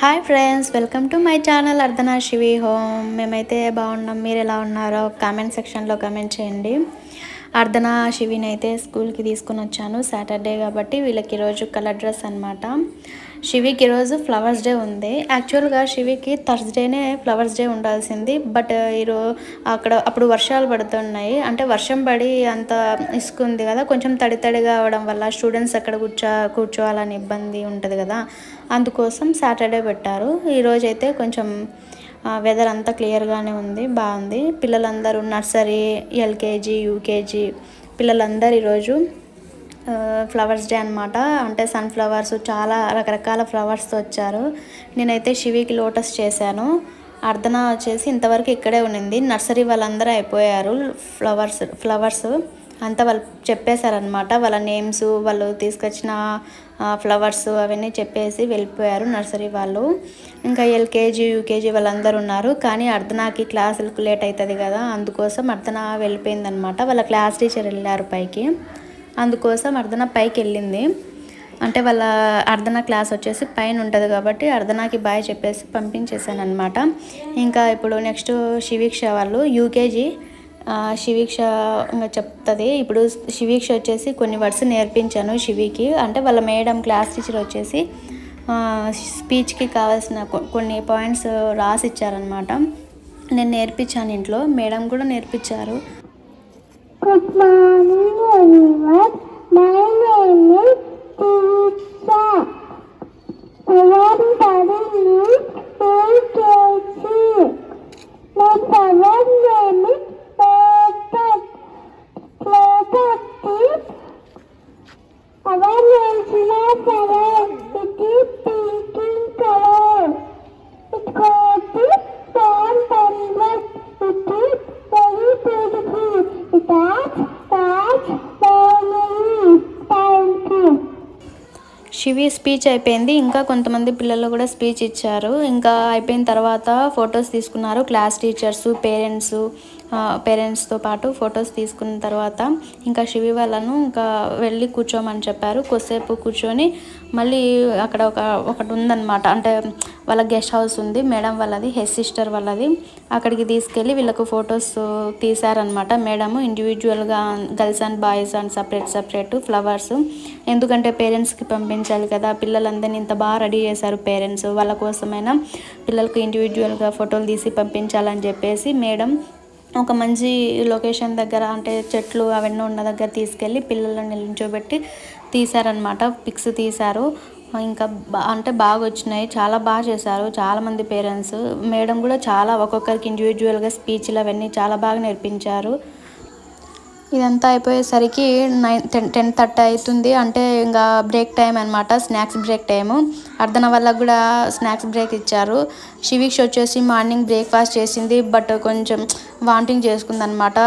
Hi friends welcome to my channel Ardhana Shivi home. మేమైతే బాగున్నాం. మీరు ఎలా ఉన్నారో కామెంట్ సెక్షన్లో కామెంట్ చేయండి. అర్ధనా శివిని అయితే స్కూల్కి తీసుకుని వచ్చాను సాటర్డే కాబట్టి వీళ్ళకి ఈరోజు కలర్ డ్రెస్ అనమాట శివికి ఈరోజు ఫ్లవర్స్ డే ఉంది. యాక్చువల్గా శివికి థర్స్డేనే ఫ్లవర్స్ డే ఉండాల్సింది. బట్ ఈరోజు అక్కడ అప్పుడు వర్షాలు పడుతున్నాయి. అంటే వర్షం పడి అంత ఇసుకుంది కదా కొంచెం తడి తడిగా అవడం వల్ల స్టూడెంట్స్ అక్కడ కూర్చో కూర్చోవాలని ఇబ్బంది ఉంటుంది కదా. అందుకోసం సాటర్డే పెట్టారు. ఈరోజైతే కొంచెం వెదర్ అంతా క్లియర్గానే ఉంది బాగుంది. పిల్లలందరూ నర్సరీ ఎల్కేజీ యూకేజీ పిల్లలందరూ ఈరోజు ఫ్లవర్స్ డే అనమాట అంటే సన్ఫ్లవర్స్ చాలా రకరకాల ఫ్లవర్స్తో వచ్చారు. నేనైతే శివికి లోటస్ చేశాను. అర్ధన వచ్చేసి ఇంతవరకు ఇక్కడే ఉండింది. నర్సరీ వాళ్ళందరూ అయిపోయారు ఫ్లవర్స్ ఫ్లవర్స్ అంతా వాళ్ళు చెప్పేశారనమాట వాళ్ళ నేమ్స్ వాళ్ళు తీసుకొచ్చిన ఫ్లవర్స్ అవన్నీ చెప్పేసి వెళ్ళిపోయారు నర్సరీ వాళ్ళు. ఇంకా ఎల్కేజీ యూకేజీ వాళ్ళందరూ ఉన్నారు. కానీ అర్ధనాకి క్లాసులకు లేట్ అవుతుంది కదా. అందుకోసం అర్ధన వెళ్ళిపోయిందనమాట వాళ్ళ క్లాస్ టీచర్ వెళ్ళారు పైకి. అందుకోసం అర్ధన పైకి వెళ్ళింది. అంటే వాళ్ళ అర్ధన క్లాస్ వచ్చేసి పైన ఉంటుంది కాబట్టి అర్ధనాకి బాయ్ చెప్పేసి పంపించేశాను అనమాట ఇంకా ఇప్పుడు నెక్స్ట్ శివీక్ష వాళ్ళు యూకేజీ శివీక్ష చెప్తుంది. ఇప్పుడు శివీక్ష వచ్చేసి కొన్ని వర్డ్స్ నేర్పించాను శివికి. అంటే వాళ్ళ మేడం క్లాస్ టీచర్ వచ్చేసి స్పీచ్కి కావాల్సిన కొన్ని పాయింట్స్ రాసి ఇచ్చారనమాట నేను నేర్పించాను ఇంట్లో. మేడం కూడా నేర్పించారు. Good morning my name is Shivi speech అయిపోయింది. ఇంకా కొంతమంది పిల్లలు కూడా స్పీచ్ ఇచ్చారు. ఇంకా అయిపోయిన తర్వాత ఫొటోస్ తీసుకున్నారు. క్లాస్ టీచర్స్ పేరెంట్స్ పేరెంట్స్తో పాటు ఫొటోస్ తీసుకున్న తర్వాత ఇంకా శివి వాళ్ళను ఇంకా వెళ్ళి కూర్చోమని చెప్పారు. కొద్దిసేపు కూర్చొని మళ్ళీ అక్కడ ఒక ఒకటి ఉందన్నమాట. అంటే వాళ్ళ గెస్ట్ హౌస్ ఉంది. మేడం వాళ్ళది హెడ్ సిస్టర్ వాళ్ళది. అక్కడికి తీసుకెళ్ళి వీళ్ళకు ఫొటోస్ తీశారనమాట మేడం ఇండివిజువల్గా girls and boys and separate separate flowers. ఎందుకంటే పేరెంట్స్కి పంపించాలి కదా పిల్లలందరినీ ఇంత బాగా రెడీ చేశారు పేరెంట్స్. వాళ్ళ కోసమైనా పిల్లలకు ఇండివిజువల్గా ఫోటోలు తీసి పంపించాలని చెప్పేసి మేడం ఒక మంచి లొకేషన్ దగ్గర అంటే చెట్లు అవన్నీ ఉన్న దగ్గర తీసుకెళ్ళి పిల్లలను నిల్చోబెట్టి తీశారనమాట పిక్స్ తీశారు. ఇంకా అంటే బాగా వచ్చినాయి. చాలా బాగా చేశారు చాలామంది పేరెంట్స్. మేడం కూడా చాలా ఒక్కొక్కరికి ఇండివిజువల్గా స్పీచ్లు అవన్నీ చాలా బాగా నేర్పించారు. ఇదంతా అయిపోయేసరికి నైన్ టెన్ టెన్ థర్టీ అవుతుంది. అంటే ఇంకా బ్రేక్ టైం అనమాట స్నాక్స్ బ్రేక్ టైము. అర్ధన వల్ల కూడా స్నాక్స్ బ్రేక్ ఇచ్చారు. శివీక్ష వచ్చేసి మార్నింగ్ బ్రేక్ఫాస్ట్ చేసింది బట్ కొంచెం వాంటింగ్ చేసుకుంది అనమాట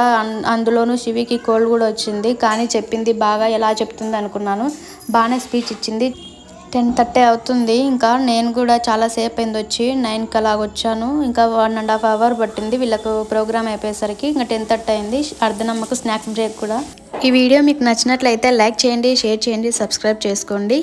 అందులోనూ శివికి కోల్డ్ కూడా వచ్చింది. కానీ చెప్పింది బాగా ఎలా చెప్తుంది అనుకున్నాను. బాగానే స్పీచ్ ఇచ్చింది. టెన్ థర్టీ అవుతుంది. ఇంకా నేను కూడా చాలా సేపు అయింది వచ్చి నైన్కి అలాగ వచ్చాను. ఇంకా వన్ అండ్ హాఫ్ అవర్ పట్టింది. వీళ్ళకు ప్రోగ్రామ్ అయిపోయేసరికి ఇంకా టెన్ థర్టీ అయింది. అర్ధనమ్మకు స్నాక్స్ బ్రేక్ కూడా. ఈ వీడియో మీకు నచ్చినట్లయితే లైక్ చేయండి షేర్ చేయండి సబ్స్క్రైబ్ చేసుకోండి.